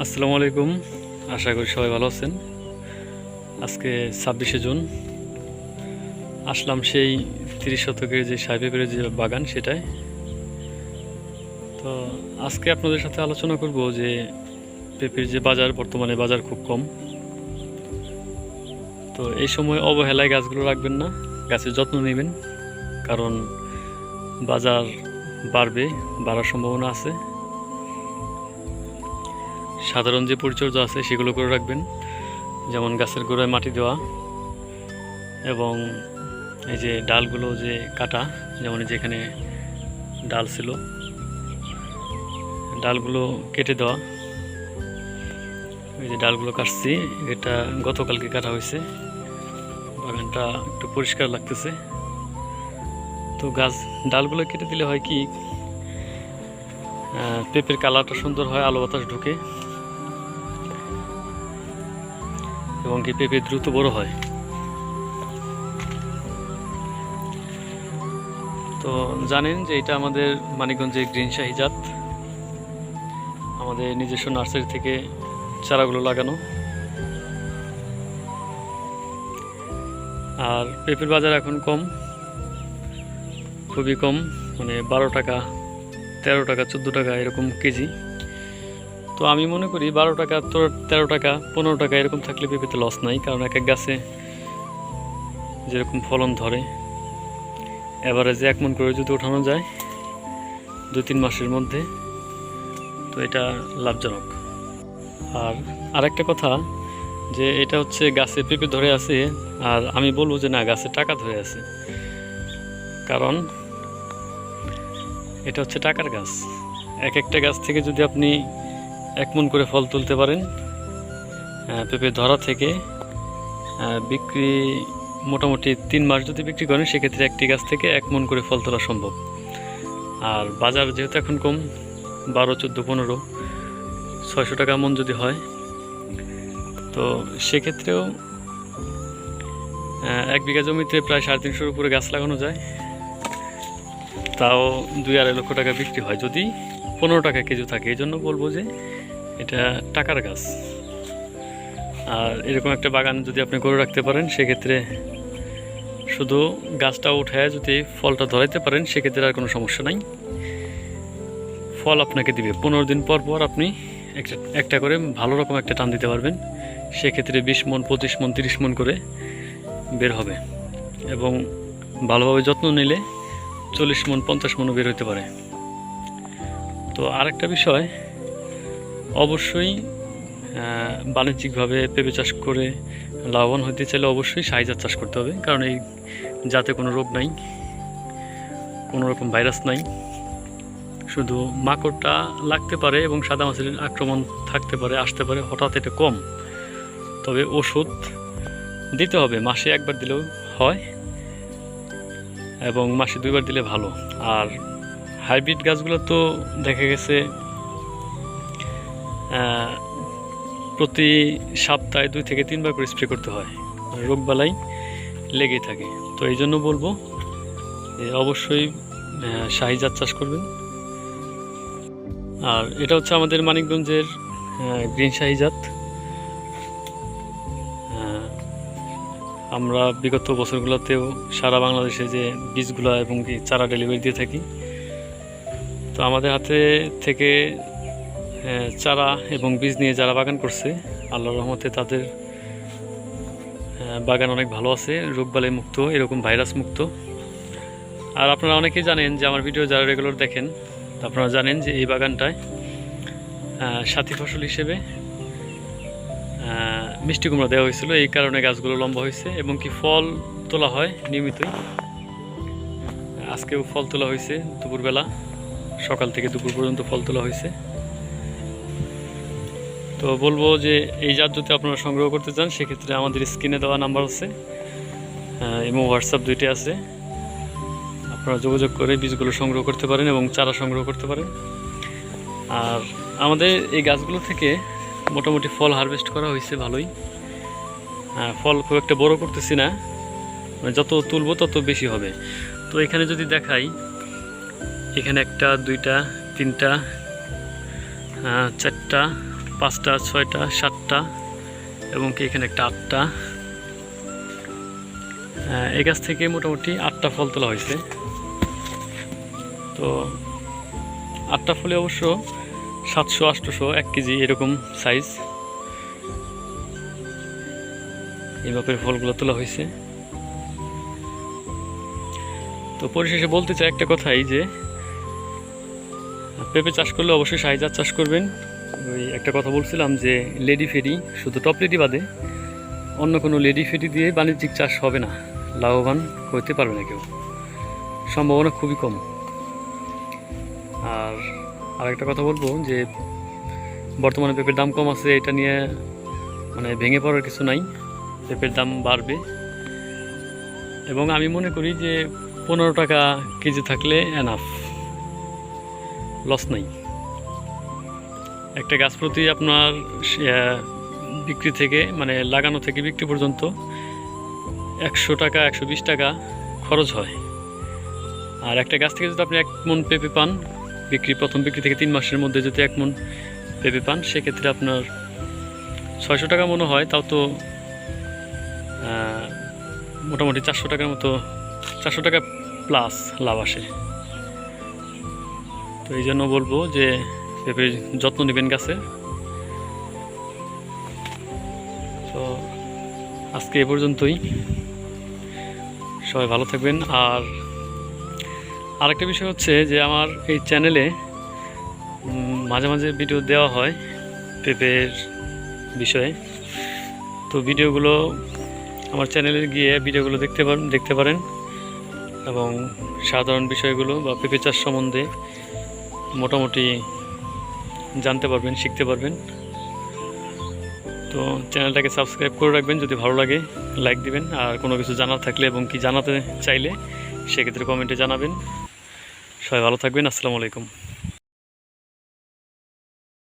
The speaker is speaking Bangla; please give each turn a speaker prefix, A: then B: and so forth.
A: আসসালামু আলাইকুম। আশা করি সবাই ভালো আছেন। আজকে ছাব্বিশে জুন। আসলাম সেই তিরিশ শতকের যে সাহেবের যে বাগান সেটাই তো আজকে আপনাদের সাথে আলোচনা করব যে পেঁপের যে বাজার, বর্তমানে বাজার খুব কম। তো এই সময় অবহেলায় গাছগুলো রাখবেন না গাছের যত্ন নেবেন। কারণ বাজার বাড়বে, বাড়ার সম্ভাবনা আছে। সাধারণ যে পরিচর্যা আছে সেগুলো করে রাখবেন। যেমন গাছের গোড়ায় মাটি দেওয়া এবং এই যে ডালগুলো যে কাটা, যেমন এই যে এখানে ডাল ছিল, ডালগুলো কেটে দেওয়া। এই যে ডালগুলো কাটছি, এটা গতকালকে কাটা হয়েছে। বাগানটা একটু পরিষ্কার লাগতেছে। তো গাছ, ডালগুলো কেটে দিলে হয় কি পেঁপের কালারটা সুন্দর হয়, আলো বাতাস ঢুকে। এবং কি পেঁপে দ্রুত বড় হয়। তো জানেন যে এটা আমাদের মানিকগঞ্জের গ্রিন জাত। আমাদের নিজস্ব নার্সারি থেকে চারাগুলো লাগানো। আর পেঁপের বাজার এখন কম, খুবই কম মানে বারো টাকা, তেরো টাকা, চোদ্দ টাকা এরকম কেজি। তো আমি মনে করি বারো টাকা, তেরো টাকা, পনেরো টাকা এরকম থাকলে পেঁপেতে লস নাই, কারণ এক এক গাছে যেরকম ফলন ধরে এভারেজে এক মন করে যদি ওঠানো যায় দু তিন মাসের মধ্যে, তো এটা লাভজনক। আর আরেকটা কথা, যে এটা হচ্ছে গাছে পেঁপে ধরে আছে, আর আমি বলব যে না, গাছে টাকা ধরে আছে। কারণ এটা হচ্ছে টাকার গাছ। এক একটা গাছ থেকে যদি আপনি এক মন করে ফল তুলতে পারেন। পেঁপে ধরা থেকে বিক্রি মোটামুটি তিন মাস যদি বিক্রি করেন, সেক্ষেত্রে একটি গাছ থেকে এক মন করে ফল তোলা সম্ভব। আর বাজার যেহেতু এখন কম, বারো, চোদ্দ, পনেরো, ছয়শো টাকা মন যদি হয়, তো সেক্ষেত্রেও এক বিঘা জমিতে প্রায় সাড়ে তিনশোর উপরে গাছ লাগানো যায়। তাও দুই আড়াই লক্ষ টাকা বিক্রি হয়। যদি পনেরো টাকা কেজি থাকে এই জন্য বলব যে এটা টাকার গাছ। আর এরকম একটা বাগান যদি আপনি করে রাখতে পারেন, সেক্ষেত্রে শুধু গাছটা উঠায় যদি ফলটা ধরাইতে পারেন, সেক্ষেত্রে আর কোনো সমস্যা নাই। ফল আপনাকে দিবে। পনেরো দিন পর পর আপনি একটা একটা করে ভালো রকম একটা টান দিতে পারবেন। সেক্ষেত্রে বিশ মন, পঁচিশ মন, তিরিশ মন করে বের হবে এবং ভালোভাবে যত্ন নিলে চল্লিশ মন, পঞ্চাশ মনও বের হতে পারে। তো আরেকটা বিষয় অবশ্যই বাণিজ্যিকভাবে পেঁপে চাষ করে লাভবান হতে চাইলে অবশ্যই সাইজার চাষ করতে হবে, কারণ এই যাতে কোনো রোগ নাই, কোনো রকম ভাইরাস নাই। শুধু মাকড়টা লাগতে পারে এবং সাদা মাছের আক্রমণ থাকতে পারে, আসতে পারে, হঠাৎ এটা কম। তবে ওষুধ দিতে হবে, মাসে একবার দিলেও হয় এবং মাসে দুইবার দিলে ভালো। আর হাইব্রিড গাছগুলো তো দেখা গেছে প্রতি সপ্তাহে দুই থেকে তিনবার করে স্প্রে করতে হয়। রোগবালাই লেগেই থাকে। তো এই জন্য বলব অবশ্যই শাহিজাত চাষ করবেন। আর এটা হচ্ছে আমাদের মানিকগঞ্জের গ্রিন শাহিজাত আমরা বিগত বছরগুলোতেও সারা বাংলাদেশে যে বীজগুলো এবং চারা ডেলিভারি দিয়ে থাকি। তো আমাদের হাতে থেকে চারা এবং বীজ নিয়ে যারা বাগান করছে, আল্লাহর রহমতে তাদের বাগান অনেক ভালো আছে রোগবালাই মুক্ত, এরকম ভাইরাস মুক্ত। আর আপনারা অনেকেই জানেন যে আমার ভিডিও যারা রেগুলার দেখেন, তো আপনারা জানেন যে এই বাগানটায় সাথী ফসল হিসেবে মিষ্টি কুমড়া দেওয়া হয়েছিল। এই কারণে গাছগুলো লম্বা হয়েছে এবং কি ফল তোলা হয় নিয়মিতই। আজকেও ফল তোলা হয়েছে দুপুরবেলা, সকাল থেকে দুপুর পর্যন্ত ফল তোলা হয়েছে। তো বলব যে এই জাত যদি আপনারা সংগ্রহ করতে চান, সেক্ষেত্রে আমাদের স্ক্রিনে দেওয়া নাম্বার আছে। এবং হোয়াটসঅ্যাপ দুইটি আছে। আপনারা যোগাযোগ করে বীজগুলো সংগ্রহ করতে পারেন এবং চারা সংগ্রহ করতে পারেন। আর আমাদের এই গাছগুলো থেকে মোটামুটি ফল হারভেস্ট করা হয়েছে ভালোই। ফল খুব একটা বড় করতেছি না। মানে যত তুলবো তত বেশি হবে। তো এখানে যদি দেখাই, এখানে একটা, দুইটা, তিনটা চারটা পাঁচটা ছয়টা সাতটা এবং কি এখানে একটা আটটা। আহ, এই গাছ থেকে মোটামুটি আটটা ফল তোলা হয়েছে। তো আটটা ফলে অবশ্য সাতশো আটশোশো এক কেজি এরকম সাইজ এই মাপের ফলগুলো তোলা হয়েছে। তো পরিশেষে বলতে চাই একটা কথাই যে পেঁপে চাষ করলে অবশ্যই সাইজার চাষ করবেন। ওই একটা কথা বলছিলাম যে লেডি ফেরি, শুধু টপ লেডি বাদে অন্য কোনো লেডি ফেরি দিয়ে বাণিজ্যিক চাষ হবে না। লাভবান হতে পারবে না কেউ। সম্ভাবনা খুবই কম। আর আরেকটা কথা বলব যে বর্তমানে পেঁপের দাম কম আছে, এটা নিয়ে মানে ভেঙে পড়ার কিছু নাই। পেঁপের দাম বাড়বে। এবং আমি মনে করি যে পনেরো টাকা কেজি থাকলে এনাফ লস নাই। একটা গাছ প্রতি আপনার বিক্রি থেকে মানে লাগানো থেকে বিক্রি পর্যন্ত একশো টাকা, একশো বিশ টাকা খরচ হয়। আর একটা গাছ থেকে যদি আপনি এক মন পেঁপে পান, বিক্রি, প্রথম বিক্রি থেকে তিন মাসের মধ্যে যদি এক মন পেঁপে পান, সেক্ষেত্রে আপনার ছয়শো টাকা মনে হয়, তাও তো মোটামুটি চারশো টাকার মতো, চারশো টাকা প্লাস লাভ আসে। তো এই জন্য বলব যে পেঁপের যত্ন নেবেন গাছে। তো আজকে এ পর্যন্তই। সবাই ভালো থাকবেন। আর আরেকটা বিষয় হচ্ছে যে, আমার এই চ্যানেলে মাঝে মাঝে ভিডিও দেওয়া হয় পেঁপের বিষয়ে। তো ভিডিওগুলো আমার চ্যানেলে গিয়ে ভিডিওগুলো দেখতে পারেন দেখতে পারেন। এবং সাধারণ বিষয়গুলো বা পেঁপে চাষ সম্বন্ধে মোটামুটি জানতে পারবেন, শিখতে পারবেন। তো চ্যানেলটাকে সাবস্ক্রাইব করে রাখবেন, যদি ভালো লাগে, লাইক দিবেন। আর কোনো কিছু জানার থাকলে এবং কি জানাতে চাইলে, সেক্ষেত্রে কমেন্টে জানাবেন। সবাই ভালো থাকবেন, আসসালামু আলাইকুম।